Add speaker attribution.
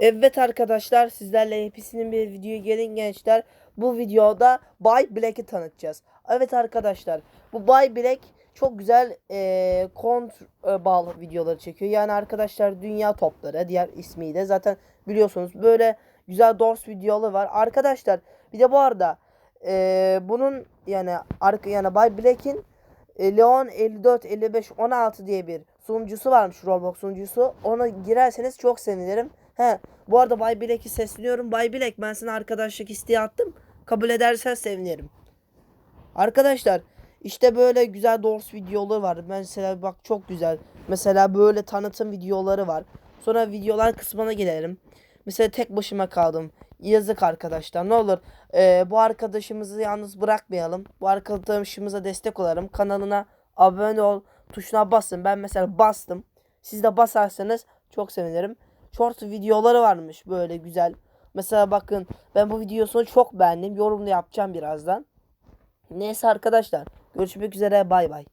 Speaker 1: Evet arkadaşlar sizlerle hepsinin bir videoya gelin gençler. Bu videoda Bay Black'i tanıtacağız. Evet arkadaşlar bu Bay Black çok güzel eee kont e, videoları çekiyor. Yani arkadaşlar dünya topları diğer ismiyle zaten biliyorsunuz böyle güzel dors videoları var. Arkadaşlar bir de bu arada eee, bunun yani arka yani Bay Black'in e, Leon 54 55 16 diye bir sunucusu varmış Roblox sunucusu. Ona girerseniz çok sevinirim. He, bu arada Bay Black'i sesleniyorum. Bay Black ben sana arkadaşlık isteği attım. Kabul edersen sevinirim. Arkadaşlar işte böyle güzel Doors videoları var. Mesela bak çok güzel. Mesela böyle tanıtım videoları var. Sonra videolar kısmına gelelim. Mesela tek başıma kaldım. Yazık arkadaşlar. Ne olur eee, bu arkadaşımızı yalnız bırakmayalım. Bu arkadaşımıza destek olalım. Kanalına abone ol tuşuna basın. Ben mesela bastım. Siz de basarsanız çok sevinirim. Short videoları varmış böyle güzel. Mesela bakın ben bu videosunu çok beğendim. Yorumda yapacağım birazdan. Neyse arkadaşlar. Görüşmek üzere. Bay bay.